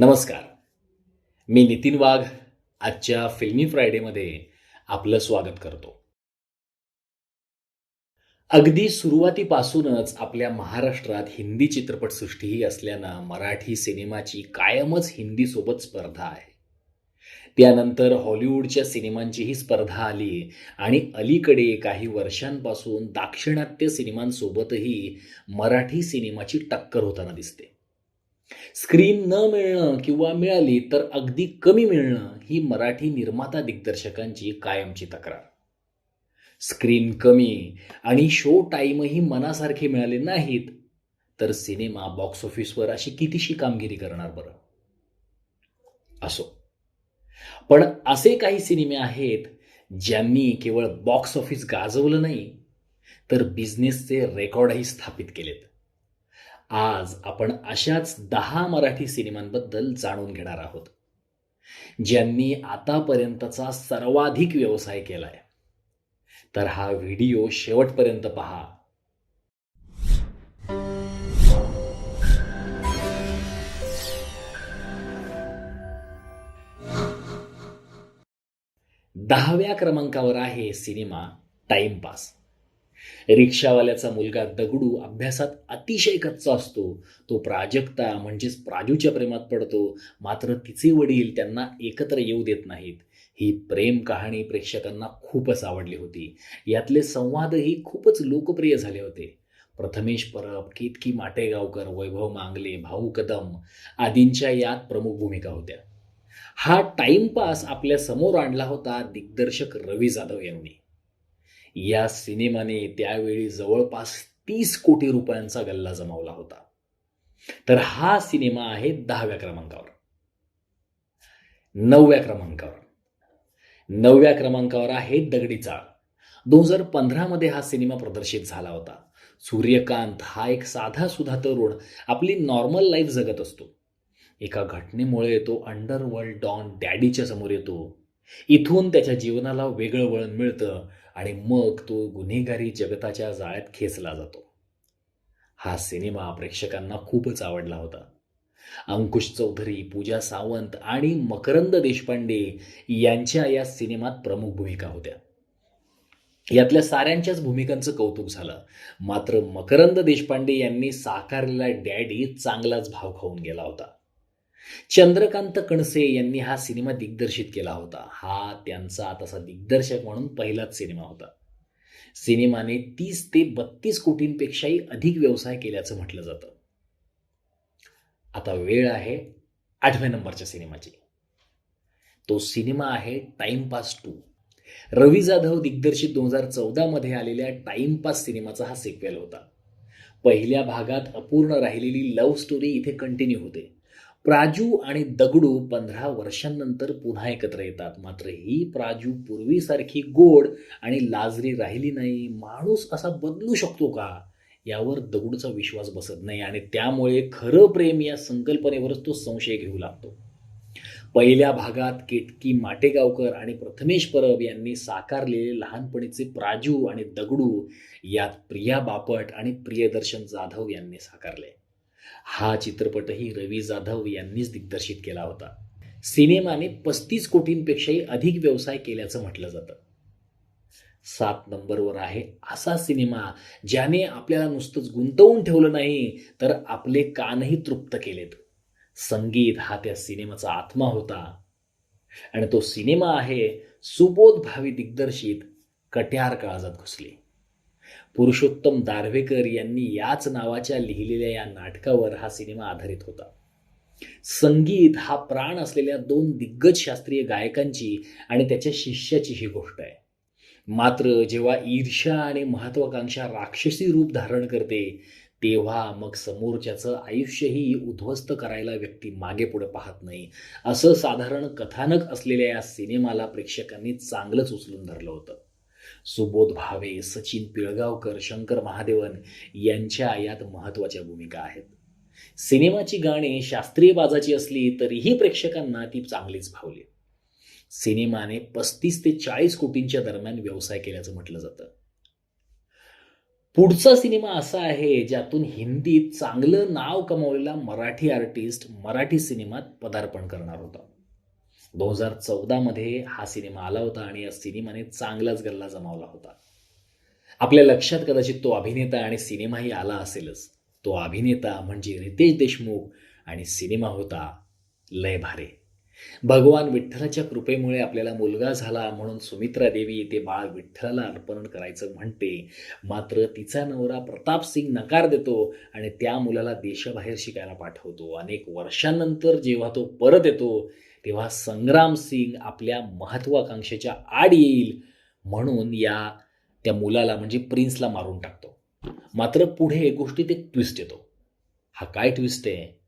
नमस्कार. मी नितीन वाघ आजच्या फिल्मी फ्रायडेमध्ये आपलं स्वागत करतो. अगदी सुरुवातीपासूनच आपल्या महाराष्ट्रात हिंदी चित्रपटसृष्टीही असल्यानं मराठी सिनेमाची कायमच हिंदीसोबत स्पर्धा आहे. त्यानंतर हॉलिवूडच्या सिनेमांचीही स्पर्धा आली आणि अलीकडे काही वर्षांपासून दाक्षिणात्य सिनेमांसोबतही मराठी सिनेमाची टक्कर होताना दिसते. स्क्रीन न मिळणं किंवा मिळाली तर अगदी कमी मिळणं ही मराठी निर्माता दिग्दर्शकांची कायमची तक्रार. स्क्रीन कमी आणि शो टाईमही मनासारखे मिळाले नाहीत तर सिनेमा बॉक्स ऑफिसवर अशी कितीशी कामगिरी करणार बरं? असो. पण असे काही सिनेमे आहेत ज्यांनी केवळ बॉक्स ऑफिस गाजवलं नाही तर बिझनेसचे रेकॉर्डही स्थापित केलेत. आज आपण अशाच दहा मराठी सिनेमांबद्दल जाणून घेणार आहोत ज्यांनी आतापर्यंतचा सर्वाधिक व्यवसाय केलाय. तर हा व्हिडिओ शेवटपर्यंत पहा. दहाव्या क्रमांकावर आहे सिनेमा टाइमपास रिक्षावाल्याचा मुलगा दगडू अभ्यासात अतिशय कच्चा असतो. तो प्राजक्ता म्हणजेच प्राजूच्या प्रेमात पडतो. मात्र तिचे वडील त्यांना एकत्र येऊ देत नाहीत. ही प्रेम कहाणी प्रेक्षकांना खूपच आवडली होती. यातले संवादही खूपच लोकप्रिय झाले होते. प्रथमेश परब केतकी माटेगावकर वैभव मांगले भाऊ कदम आदींच्या यात प्रमुख भूमिका होत्या. हा टाइमपास आपल्यासमोर आणला होता दिग्दर्शक रवी जाधव यांनी. या सिनेमाने त्यावेळी जवळपास तीस कोटी रुपयांचा गल्ला जमावला होता. तर हा सिनेमा आहे दहाव्या क्रमांकावर. नवव्या क्रमांकावर. नवव्या क्रमांकावर आहे दगडी चाळ. दोन हजार पंधरामध्ये हा सिनेमा प्रदर्शित झाला होता. सूर्यकांत हा एक साधा सुधा तरुण आपली नॉर्मल लाईफ जगत असतो. एका घटनेमुळे तो अंडरवर्ल्ड डॉन डॅडीच्या समोर येतो. इथून त्याच्या जीवनाला वेगळं वळण मिळतं आणि मग तो गुन्हेगारी जगताच्या जाळ्यात खेचला जातो. हा सिनेमा प्रेक्षकांना खूपच आवडला होता. अंकुश चौधरी पूजा सावंत आणि मकरंद देशपांडे यांच्या या सिनेमात प्रमुख भूमिका होत्या. यातल्या साऱ्यांच्याच भूमिकांचं कौतुक झालं. मात्र मकरंद देशपांडे यांनी साकारलेला डॅडी चांगलाच भाव खाऊन गेला होता. चंद्रकांत कणसे यांनी हा सिनेमा दिग्दर्शित केला होता. हा त्यांचा तसा दिग्दर्शक म्हणून पहिलाच सिनेमा होता. सिनेमाने तीस ते बत्तीस कोटींपेक्षाही अधिक व्यवसाय केल्याचं म्हटलं जातं. आता वेळ आहे आठव्या नंबरच्या सिनेमाची. तो सिनेमा आहे टाइमपास टू रवी जाधव दिग्दर्शित दोन हजार चौदामध्ये आलेल्या टाइमपास सिनेमाचा हा सिक्वेल होता. पहिल्या भागात अपूर्ण राहिलेली लव्ह स्टोरी इथे कंटिन्यू होते. प्राजू आणि दगडू पंधरा वर्षांनंतर पुन्हा एकत्र येतात. मात्र ही प्राजू पूर्वीसारखी गोड आणि लाजरी राहिली नाही. माणूस असा बदलू शकतो का? यावर दगडूचा विश्वास बसत नाही आणि त्यामुळे खरं प्रेम या संकल्पनेवरच तो संशय घेऊ लागतो. पहिल्या भागात केतकी माटेगावकर आणि प्रथमेश परब यांनी साकारलेले लहानपणीचे प्राजू आणि दगडू यात प्रिया बापट आणि प्रियदर्शन जाधव यांनी साकारले. हा चित्रपटही रवी जाधव यांनीच दिग्दर्शित केला होता. सिनेमाने पस्तीस कोटींपेक्षाही अधिक व्यवसाय केल्याचं म्हटलं जातं. सात नंबरवर आहे असा सिनेमा ज्याने आपल्याला नुसतंच गुंतवून ठेवलं नाही तर आपले कानही तृप्त केलेत. संगीत हा त्या सिनेमाचा आत्मा होता. आणि तो सिनेमा आहे सुबोध भावी दिग्दर्शित कट्यार काळजात घुसली. पुरुषोत्तम दार्वेकर यांनी याच नावाच्या लिहिलेल्या या नाटकावर हा सिनेमा आधारित होता. संगीत हा प्राण असलेल्या दोन दिग्गज शास्त्रीय गायकांची आणि त्याच्या शिष्याची ही गोष्ट आहे. मात्र जेव्हा ईर्ष्या आणि महत्वाकांक्षा राक्षसी रूप धारण करते तेव्हा मग समोरच्याचं आयुष्यही उद्ध्वस्त करायला व्यक्ती मागे पुढे पाहत नाही. असं साधारण कथानक असलेल्या या सिनेमाला प्रेक्षकांनी चांगलंच उचलून धरलं होतं. सुबोध भावे सचिन पिळगावकर शंकर महादेवन यांच्या यात महत्त्वाच्या भूमिका आहेत. सिनेमाची गाणी शास्त्रीय बाजाची असली तरीही प्रेक्षकांना ती चांगलीच भावली. सिनेमाने पस्तीस ते चाळीस कोटींच्या दरम्यान व्यवसाय केल्याचं म्हटलं जातं. पुढचा सिनेमा असा आहे ज्यातून हिंदीत चांगलं नाव कमावलेला मराठी आर्टिस्ट मराठी सिनेमात पदार्पण करणार होता. दोन हजार चौदामध्ये हा सिनेमा आला होता आणि या सिनेमाने चांगलाच गल्ला जमावला होता. आपल्या लक्षात कदाचित तो अभिनेता आणि सिनेमाही आला असेलच. तो अभिनेता म्हणजे रितेश देशमुख आणि सिनेमा होता लय भारे. भगवान विठ्ठलाच्या कृपेमुळे आपल्याला मुलगा झाला म्हणून सुमित्रा देवी ते बाळ विठ्ठलाला अर्पण करायचं म्हणते. मात्र तिचा नवरा प्रताप सिंग नकार देतो आणि त्या मुलाला देशाबाहेर शिकायला पाठवतो. अनेक वर्षांनंतर जेव्हा तो परत येतो तेव्हा संग्राम सिंग आपल्या महत्वाकांक्षेच्या आड येईल म्हणून या त्या मुलाला म्हणजे प्रिन्सला मारून टाकतो. मात्र पुढे गोष्टीत एक ट्विस्ट येतो. हा काय ट्विस्ट आहे?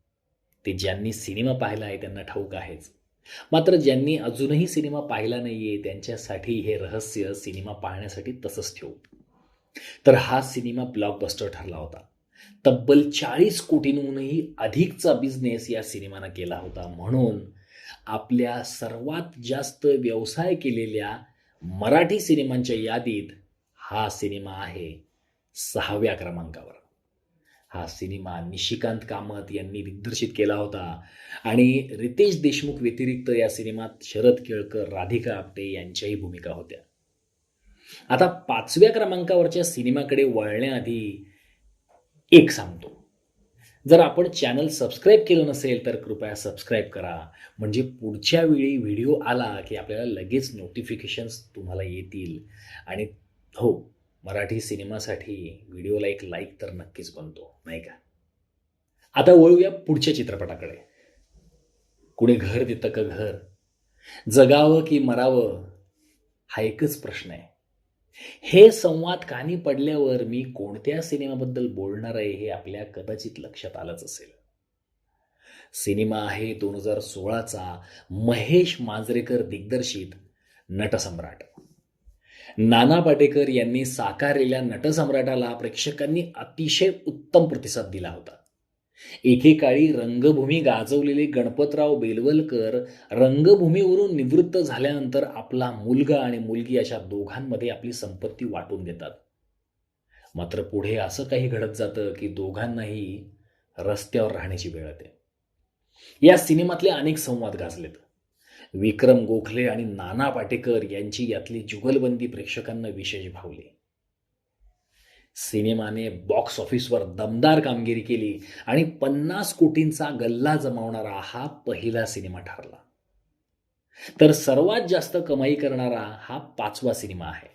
ते ज्यांनी सिनेमा पाहिला आहे त्यांना ठाऊक आहेच. मात्र ज्यांनी अजूनही सिनेमा पाहिला नाहीये त्यांच्यासाठी हे रहस्य सिनेमा पाहण्यासाठी तसंच ठेवू. तर हा सिनेमा ब्लॉकबस्टर ठरला होता. तब्बल चाळीस कोटींहूनही अधिकचा बिझनेस या सिनेमानं केला होता म्हणून आपल्या सर्वात जास्त व्यवसाय केलेल्या मराठी सिनेमांच्या यादीत हा सिनेमा आहे सहाव्या क्रमांकावर. हा सिनेमा निशिकांत कामत यांनी दिग्दर्शित केला होता आणि रितेश देशमुख व्यतिरिक्त या सिनेमात शरद केळकर राधिका आपटे यांच्याही भूमिका होत्या. आता पाचव्या क्रमांकावरच्या सिनेमाकडे वळण्याआधी एक सांगतो. जर आपण चॅनल सबस्क्राईब केलं नसेल तर कृपया सबस्क्राईब करा. म्हणजे पुढच्या वेळी व्हिडिओ आला की आपल्याला लगेच नोटिफिकेशन्स तुम्हाला येतील. आणि हो मराठी सिनेमासाठी व्हिडिओला एक लाईक तर नक्कीच बनतो नाही का? आता वळूया पुढच्या चित्रपटाकडे. कुणी घर देतं का घर? जगावं की मरावं? हा एकच प्रश्न आहे. हे संवाद कानी पडल्यावर मी कोणत्या सिनेमाबद्दल बोलणार आहे हे आपल्या कदाचित लक्षात आलंच असेल. सिनेमा आहे दोन हजार सोळाचा महेश मांजरेकर दिग्दर्शित नटसम्राट. नाना पाटेकर यांनी साकारलेल्या नटसम्राटाला प्रेक्षकांनी अतिशय उत्तम प्रतिसाद दिला होता. एकेकाळी रंगभूमी गाजवलेले गणपतराव बेलवलकर रंगभूमीवरून निवृत्त झाल्यानंतर आपला मुलगा आणि मुलगी अशा दोघांमध्ये आपली संपत्ती वाटून देतात. मात्र पुढे असं काही घडत जातं की दोघांनाही रस्त्यावर राहण्याची वेळ येते. या सिनेमातले अनेक संवाद गाजलेत. विक्रम गोखले आणि नाना पाटेकर यांची यातली जुगलबंदी प्रेक्षकांना विशेष भावली. सिनेमाने बॉक्स ऑफिसवर दमदार कामगिरी केली आणि पन्नास कोटींचा गल्ला जमावणारा हा पहिला सिनेमा ठरला. तर सर्वात जास्त कमाई करणारा हा पाचवा सिनेमा आहे.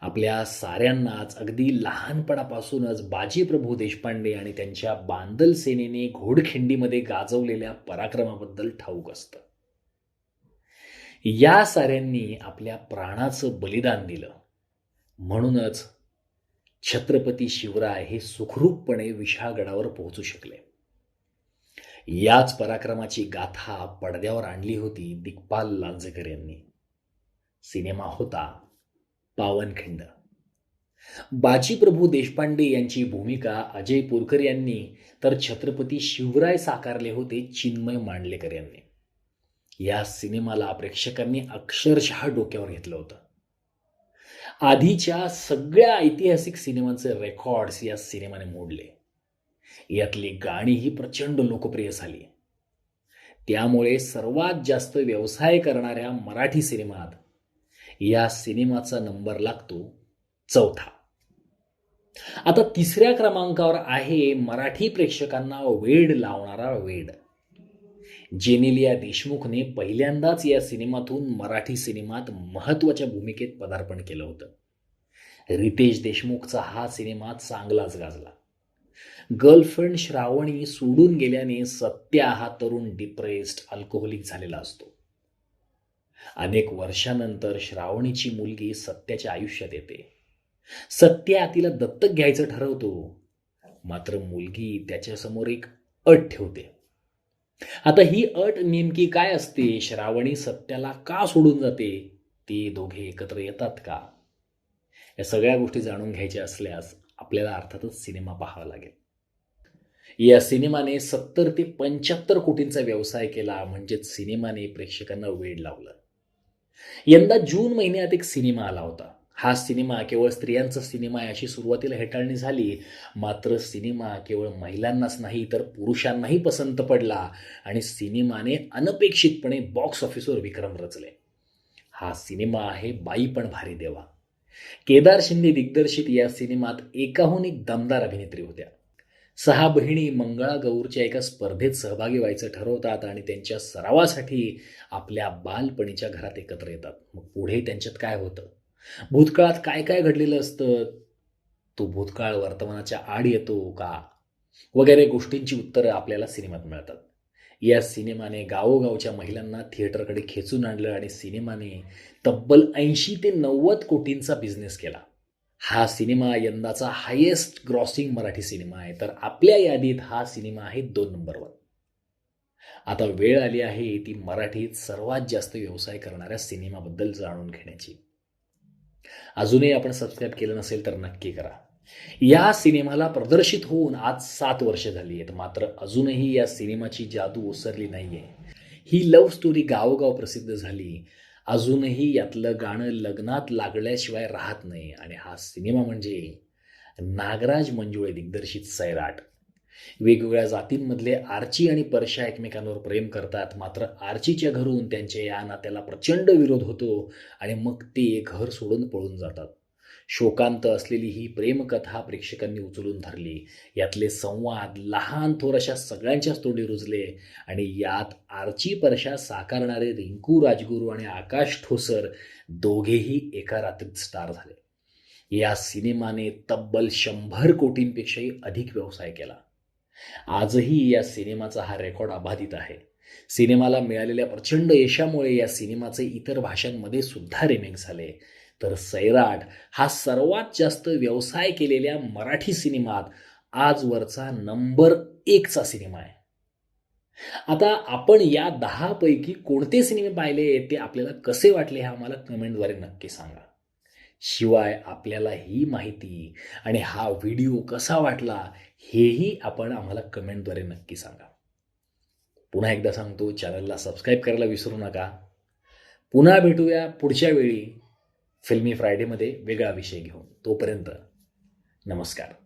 आपल्या साऱ्यांनाच अगदी लहानपणापासूनच बाजीप्रभू देशपांडे आणि त्यांच्या बांदल सेनेने घोडखिंडीमध्ये गाजवलेल्या पराक्रमाबद्दल ठाऊक असतं. या साऱ्यांनी आपल्या प्राणाचं बलिदान दिलं. म्हणूनच छत्रपती शिवराय हे सुखरूपपणे विशाळगडावर पोहोचू शकले. याच पराक्रमाची गाथा पडद्यावर आणली होती दिग्पाल लांजेकर यांनी. सिनेमा होता पावनखिंड. बाजीप्रभू देशपांडे यांची भूमिका अजय पोरकर यांनी तर छत्रपती शिवराय साकारले होते चिन्मय मांडलेकर यांनी. या सिनेमाला प्रेक्षकांनी अक्षरशः डोक्यावर घेतलं होतं. आधीच्या सगळ्या ऐतिहासिक सिनेमांचे रेकॉर्ड्स या सिनेमाने मोडले. यातली गाणी ही प्रचंड लोकप्रिय झाली. त्यामुळे सर्वात जास्त व्यवसाय करणाऱ्या मराठी सिनेमात या सिनेमाचा नंबर लागतो चौथा. आता तिसऱ्या क्रमांकावर आहे मराठी प्रेक्षकांना वेड लावणारा वेड. जेनेलिया देशमुखने पहिल्यांदाच या सिनेमातून मराठी सिनेमात महत्त्वाच्या भूमिकेत पदार्पण केलं होतं. रितेश देशमुखचा हा सिनेमा चांगलाच गाजला. गर्लफ्रेंड श्रावणी सोडून गेल्याने सत्या हा तरुण डिप्रेस्ड अल्कोहोलिक झालेला असतो. अनेक वर्षानंतर श्रावणीची मुलगी सत्याच्या आयुष्यात येते. सत्या तिला दत्तक घ्यायचं ठरवतो मात्र मुलगी त्याच्यासमोर एक अट ठेवते. आता ही अट नेमकी काय असते? श्रावणी सत्याला का सोडून जाते? ते दोघे एकत्र येतात का? या सगळ्या गोष्टी जाणून घ्यायच्या असल्यास आपल्याला अर्थातच सिनेमा पाहावा लागेल. या सिनेमाने सत्तर ते पंच्याहत्तर कोटींचा व्यवसाय केला म्हणजेच सिनेमाने प्रेक्षकांना वेळ लावलं. यंदा जून महिन्यात एक सिनेमा आला होता. हा सिनेमा केवळ स्त्रियांचा सिनेमा आहे अशी सुरुवातीला हेटाळणी झाली. मात्र सिनेमा केवळ महिलांनाच नाही तर पुरुषांनाही पसंत पडला आणि सिनेमाने अनपेक्षितपणे बॉक्स ऑफिसवर विक्रम रचले. हा सिनेमा आहे बाई पण भारी देवा. केदार शिंदे दिग्दर्शित या सिनेमात एकाहून एक दमदार अभिनेत्री होत्या. सहा बहिणी मंगळागौरच्या एका स्पर्धेत सहभागी व्हायचं ठरवतात आणि त्यांच्या सरावासाठी आपल्या बालपणीच्या घरात एकत्र येतात. मग पुढे त्यांच्यात काय होतं? भूतकाळात काय काय घडलेलं असतं? तो भूतकाळ वर्तमानाच्या आड येतो का? वगैरे गोष्टींची उत्तरं आपल्याला सिनेमात मिळतात. या सिनेमाने गावोगावच्या महिलांना थिएटरकडे खेचून आणलं आणि सिनेमाने तब्बल ऐंशी ते नव्वद कोटींचा बिझनेस केला. हा सिनेमा यंदाचा हायेस्ट ग्रॉसिंग मराठी सिनेमा आहे. तर आपल्या यादीत हा सिनेमा आहे दोन नंबरवर आता वेळ आली आहे ती मराठीत सर्वात जास्त व्यवसाय करणाऱ्या सिनेमाबद्दल जाणून घेण्याची. अजूनही आपण सबस्क्राईब केलं नसेल तर नक्की करा. या सिनेमाला प्रदर्शित होऊन आज सात वर्ष झाली आहेत. मात्र अजूनही या सिनेमाची जादू ओसरली नाहीये. ही लव्ह स्टोरी गावोगाव प्रसिद्ध झाली. अजूनही यातलं गाणं लग्नात लागल्याशिवाय राहत नाही. आणि हा सिनेमा म्हणजे नागराज मंजुळे दिग्दर्शित सैराट. वेगवेगळ्या जातींमधले आर्ची आणि परशा एकमेकांवर प्रेम करतात. मात्र आर्चीच्या घरून त्यांच्या या नात्याला प्रचंड विरोध होतो आणि मग ते घर सोडून पळून जातात. शोकांत असलेली ही प्रेमकथा प्रेक्षकांनी उचलून धरली. यातले संवाद लहान थोर अशा सगळ्यांच्याच तोंडी रुजले आणि यात आर्ची परशा साकारणारे रिंकू राजगुरू आणि आकाश ठोसर दोघेही एका रात्रीत स्टार झाले. या सिनेमाने तब्बल शंभर कोटींपेक्षाही अधिक व्यवसाय केला. आजही या सिनेमाचा हा रेकॉर्ड अबाधित आहे. सिनेमाला मिळालेल्या प्रचंड यशामुळे या सिनेमाचे इतर भाषांमध्ये सुद्धा रिमेक झाले. तर सैराट हा सर्वात जास्त व्यवसाय केलेल्या मराठी सिनेमात आजवरचा नंबर एकचा सिनेमा आहे. आता आपण या दहा पैकी कोणते सिनेमे पाहिले ते आपल्याला कसे वाटले हे आम्हाला कमेंटद्वारे नक्की सांगा. शिवाय आपल्याला ही माहिती आणि हा व्हिडिओ कसा वाटला हेही आपण आम्हाला कमेंटद्वारे नक्की सांगा. पुन्हा एकदा सांगतो चॅनलला सबस्क्राईब करायला विसरू नका. पुन्हा भेटूया पुढच्या वेळी फिल्मी फ्रायडेमध्ये वेगळा विषय घेऊन. तोपर्यंत नमस्कार.